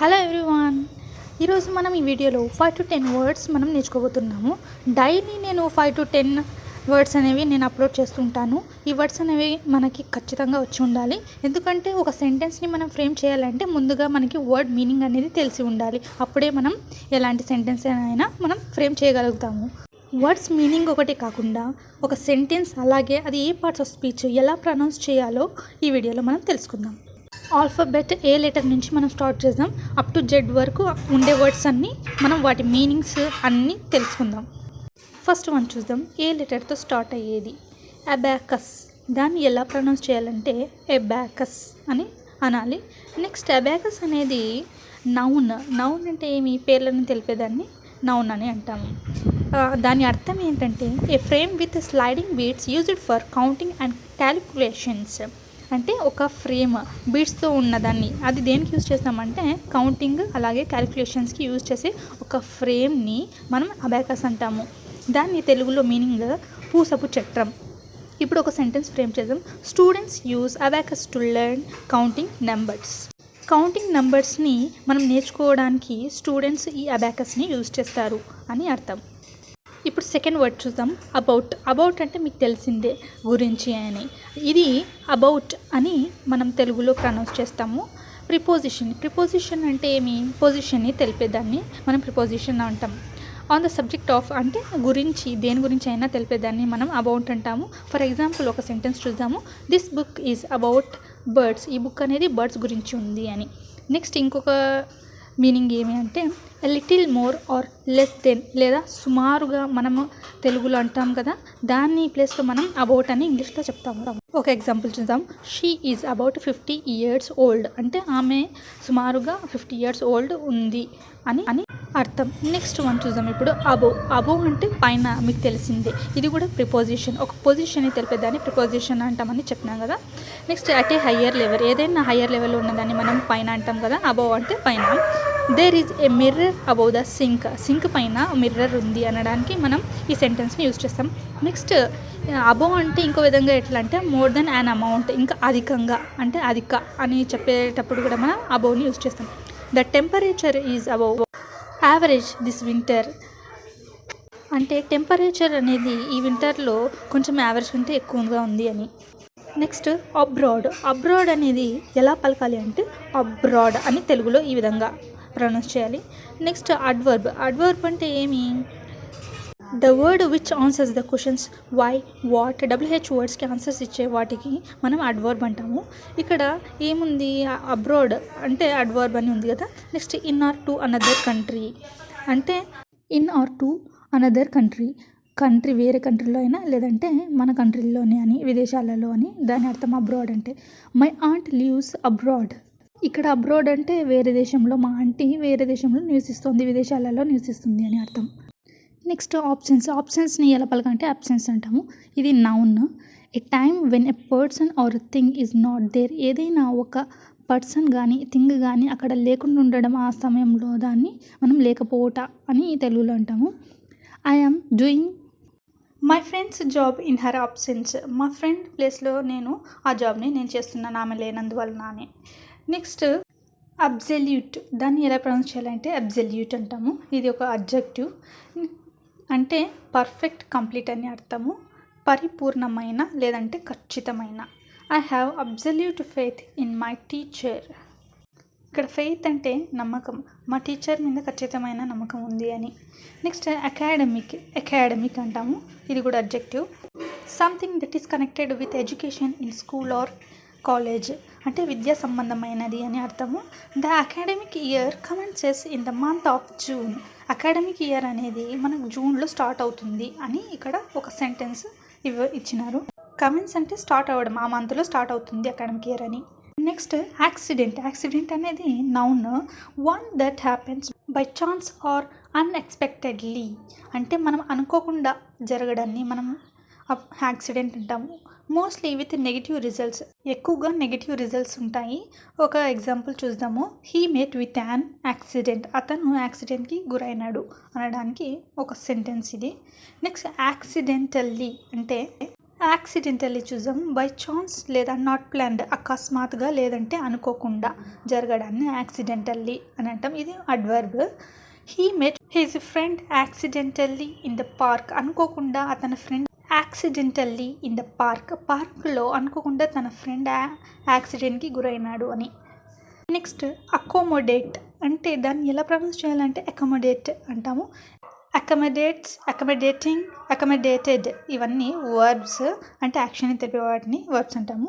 Hello everyone ఈరోజు మనం ఈ వీడియోలో ఫైవ్ టు టెన్ వర్డ్స్ మనం నేర్చుకోబోతున్నాము. డైలీ నేను ఫైవ్ టు టెన్ వర్డ్స్ అనేవి నేను అప్లోడ్ చేస్తుంటాను. ఈ వర్డ్స్ అనేవి మనకి ఖచ్చితంగా వచ్చి ఉండాలి. ఎందుకంటే ఒక సెంటెన్స్ని మనం ఫ్రేమ్ చేయాలంటే ముందుగా మనకి వర్డ్ మీనింగ్ అనేది తెలిసి ఉండాలి. అప్పుడే మనం ఎలాంటి సెంటెన్స్ అయినా మనం ఫ్రేమ్ చేయగలుగుతాము. వర్డ్స్ మీనింగ్ ఒకటి కాకుండా ఒక సెంటెన్స్ అలాగే అది ఏ పార్ట్స్ ఆఫ్ స్పీచ్ ఎలా ప్రొనౌన్స్ చేయాలో ఈ వీడియోలో మనం తెలుసుకుందాం. ఆల్ఫాబెట్ ఏ లెటర్ నుంచి మనం స్టార్ట్ చేద్దాం? అప్ టు జెడ్ వరకు ఉండే వర్డ్స్ అన్నీ మనం వాటి మీనింగ్స్ అన్నీ తెలుసుకుందాం. ఫస్ట్ వన్ చూద్దాం. ఏ లెటర్తో స్టార్ట్ అయ్యేది? అబాకస్. దాన్ని ఎలా ప్రొనౌన్స్ చేయాలంటే ఎబాకస్ అని అనాలి. నెక్స్ట్ అబాకస్ అనేది నౌన్. నౌన్ అంటే ఏమి? పేర్లను తెలిపేదాన్ని నౌన్ అని అంటాము దాని అర్థం ఏంటంటే a frame with sliding beads used for counting and calculations అంటే ఒక ఫ్రేమ్ బీట్స్తో ఉన్నదాన్ని. అది దేనికి యూజ్ చేస్తామంటే కౌంటింగ్ అలాగే క్యాలిక్యులేషన్స్కి యూజ్ చేసే ఒక ఫ్రేమ్ని మనం అబాకస్ అంటాము. దాన్ని తెలుగులో మీనింగ్ పూసపు చట్రం ఇప్పుడు ఒక సెంటెన్స్ ఫ్రేమ్ చేద్దాం. Students use abacus to learn counting numbers. Counting నెంబర్స్ని మనం నేర్చుకోవడానికి స్టూడెంట్స్ ఈ అబాకస్ని యూజ్ చేస్తారు అని అర్థం. ఇప్పుడు సెకండ్ వర్డ్ చూద్దాం. అబౌట్ అబౌట్ అంటే మీకు తెలిసిందే గురించి అని. ఇది అబౌట్ అని మనం తెలుగులో ప్రనౌన్స్ చేస్తాము. ప్రిపోజిషన్ ప్రిపోజిషన్ అంటే ఏమి? పొజిషన్ని తెలిపేదాన్ని. మనం ప్రిపోజిషన్ అంటాం. ఆన్ ద సబ్జెక్ట్ ఆఫ్ అంటే గురించి దేని గురించి అయినా తెలిపేదాన్ని మనం అబౌట్ అంటాము. ఫర్ ఎగ్జాంపుల్ ఒక సెంటెన్స్ చూద్దాము. This book is about birds ఈ బుక్ అనేది బర్డ్స్ గురించి ఉంది అని. నెక్స్ట్ ఇంకొక మీనింగ్ ఏమి అంటే little more or less than లేదా సుమారుగా మనము తెలుగులో అంటాం కదా దాన్ని ప్లేస్లో మనం అబౌట్ అని ఇంగ్లీష్లో చెప్తాము. ఒక ఎగ్జాంపుల్ చూద్దాం. She is about fifty years old అంటే ఆమె సుమారుగా ఫిఫ్టీ ఇయర్స్ ఓల్డ్ ఉంది అని అని అర్థం. నెక్స్ట్ వన్ చూద్దాం ఇప్పుడు. అబో అబో అంటే పైన మీకు తెలిసిందే. ఇది కూడా ప్రిపోజిషన్ ఒక పొజిషన్ తెలిపేదాన్ని ప్రిపోజిషన్ అంటామని చెప్పినాం కదా. Next at a higher level ఏదైనా హయ్యర్ లెవెల్లో ఉన్నదాన్ని మనం పైన అంటాం కదా. అబోవ్ అంటే పైన. There is a mirror above the sink sink పైన మిర్రర్ ఉంది అనడానికి మనం ఈ సెంటెన్స్ని యూజ్ చేస్తాం. నెక్స్ట్ అబోవ్ uh, అంటే ఇంకో విధంగా ఎట్లా అంటే మోర్ దెన్ యాన్ అమౌంట్ ఇంకా అధికంగా అంటే అధిక అని చెప్పేటప్పుడు కూడా మనం అబోవ్ని యూజ్ చేస్తాం. The temperature is above average this winter అంటే టెంపరేచర్ అనేది ఈ వింటర్లో కొంచెం యావరేజ్ కంటే ఎక్కువగా ఉంది అని. నెక్స్ట్ అబ్రాడ్ అబ్రాడ్ అనేది ఎలా పలకాలి అంటే అబ్రాడ్ అని తెలుగులో ఈ విధంగా. ప్రొనౌన్స్ చేయాలి. నెక్స్ట్ అడ్వర్బ్ అడ్వర్బ్ అంటే ఏమి? The word which answers the questions why what WH వర్డ్స్కి answers ఇచ్చే వాటికి మనం అడ్వర్బ్ అంటాము. ఇక్కడ ఏముంది? అబ్రాడ్ అంటే అడ్వర్బ్ అని ఉంది కదా. Next in or to another country అంటే in or to another country country వేరే కంట్రీలో అయినా లేదంటే మన కంట్రీలోనే అని విదేశాలలో అని దాని అర్థం అబ్రాడ్ అంటే. మై ఆంట్ లీవ్స్ అబ్రాడ్ ఇక్కడ అబ్రాడ్ అంటే వేరే దేశంలో మా ఆంటీ వేరే దేశంలో నివసిస్తుంది విదేశాలలో నివసిస్తుంది అని అర్థం. Next options. ఆప్షన్స్ని ఎలా పలకంటే అబ్సెన్స్ అంటాము. ఇది noun. A time when a person or thing is not there. ఏదైనా ఒక పర్సన్ కానీ థింగ్ కానీ అక్కడ లేకుండా ఉండడం ఆ సమయంలో దాన్ని మనం లేకపోవట అని తెలుగులో అంటాము. I doing my friend's job in her options. మా ఫ్రెండ్ ప్లేస్లో నేను ఆ జాబ్ని నేను చేస్తున్నాను ఆమె లేనందువలన అని నెక్స్ట్ అబ్జల్యూట్. దాన్ని ఎలా ప్రొనౌన్స్ చేయాలంటే అబ్జల్యూట్ అంటాము. ఇది ఒక అబ్జెక్టివ్ అంటే పర్ఫెక్ట్ కంప్లీట్ అని అర్థము. పరిపూర్ణమైన లేదంటే ఖచ్చితమైన. I have absolute faith in my teacher ఇక్కడ ఫెయిత్ అంటే నమ్మకం. మా టీచర్ మీద ఖచ్చితమైన నమ్మకం ఉంది అని. నెక్స్ట్ అకాడమిక్ అకాడమిక్ అంటాము. ఇది కూడా adjective something that is connected with education in school or college అంటే విద్యా సంబంధమైనది అని అర్థము. The academic year commences in the month of June. Academic year అనేది మనకు జూన్లో స్టార్ట్ అవుతుంది అని ఇక్కడ ఒక సెంటెన్స్ ఇవ్వ ఇచ్చినారు. కమెన్స్ అంటే స్టార్ట్ అవ్వడం ఆ మంత్లో స్టార్ట్ అవుతుంది అకాడమిక్ ఇయర్ అని. Next accident. యాక్సిడెంట్ అనేది noun. One that happens by chance or unexpectedly. అంటే మనం అనుకోకుండా జరగడాన్ని మనం యాక్సిడెంట్ అంటాము మోస్ట్లీ విత్ నెగిటివ్ రిజల్ట్స్ ఎక్కువగా నెగిటివ్ రిజల్ట్స్ ఉంటాయి. ఒక ఎగ్జాంపుల్ చూద్దాము. He met with an accident అతను యాక్సిడెంట్కి గురైనాడు అనడానికి ఒక సెంటెన్స్ ఇది. నెక్స్ట్ యాక్సిడెంటల్లీ అంటే యాక్సిడెంటల్లీ చూద్దాం బై ఛాన్స్ లేదా నాట్ ప్లాన్డ్ అకస్మాత్తుగా లేదంటే అనుకోకుండా జరగడాన్ని యాక్సిడెంటల్లీ అని అంటాం. ఇది adverb he met his friend accidentally in the park అనుకోకుండా అతని friend accidentally in the park. పార్క్లో అనుకోకుండా తన ఫ్రెండ్ యాక్సిడెంట్కి గురైనాడు అని. నెక్స్ట్ అకోమోడేట్ అంటే దాన్ని ఎలా ప్రొనౌన్స్ చేయాలంటే అకామోడేట్ అంటాము. అకమడేట్స్ అకమడేటింగ్ అకమడేటెడ్ ఇవన్నీ వర్బ్స్ అంటే యాక్షన్ తెలిపే వాటిని వర్బ్స్ అంటాము.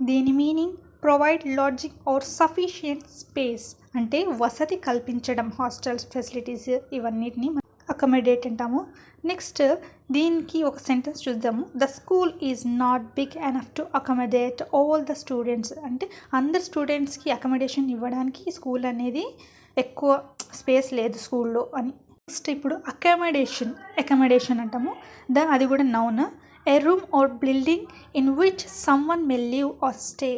దీని meaning provide lodging or sufficient space అంటే వసతి కల్పించడం హాస్టల్స్ ఫెసిలిటీస్ ఇవన్నిటిని అకమడేట్ అంటాము. నెక్స్ట్ దీనికి ఒక సెంటెన్స్ చూద్దాము. The school is not big enough to accommodate all the students అంటే అందరు స్టూడెంట్స్కి అకమడేషన్ ఇవ్వడానికి స్కూల్ అనేది ఎక్కువ స్పేస్ లేదు స్కూల్లో అని. నెక్స్ట్ ఇప్పుడు అకామిడేషన్ అకామిడేషన్ అంటాము. ద అది కూడా noun a room or building in which someone may live or stay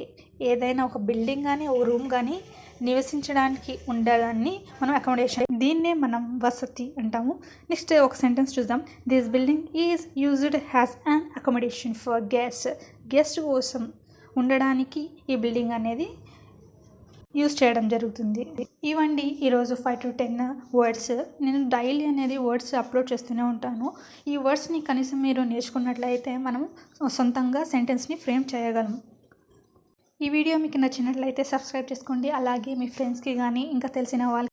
ఏదైనా ఒక బిల్డింగ్ కానీ ఒక రూమ్ కానీ నివసించడానికి ఉండడాన్ని మనం అకామిడేషన్ దీన్నే మనం వసతి అంటాము. నెక్స్ట్ ఒక సెంటెన్స్ చూద్దాం. This building is used has an accommodation for guest guest కోసం ఉండడానికి ఈ బిల్డింగ్ అనేది యూస్ చేయడం జరుగుతుంది. ఇవండి ఈరోజు ఫైవ్ టు టెన్ వర్డ్స్ నేను డైలీ అనేది వర్డ్స్ అప్లోడ్ చేస్తూనే ఉంటాను. ఈ వర్డ్స్ని కనీసం మీరు నేర్చుకున్నట్లయితే మనం సొంతంగా సెంటెన్స్ని ఫ్రేమ్ చేయగలం. ఈ వీడియో మీకు నచ్చినట్లయితే సబ్స్క్రైబ్ చేసుకోండి. అలాగే మీ ఫ్రెండ్స్కి కానీ ఇంకా తెలిసిన వాళ్ళకి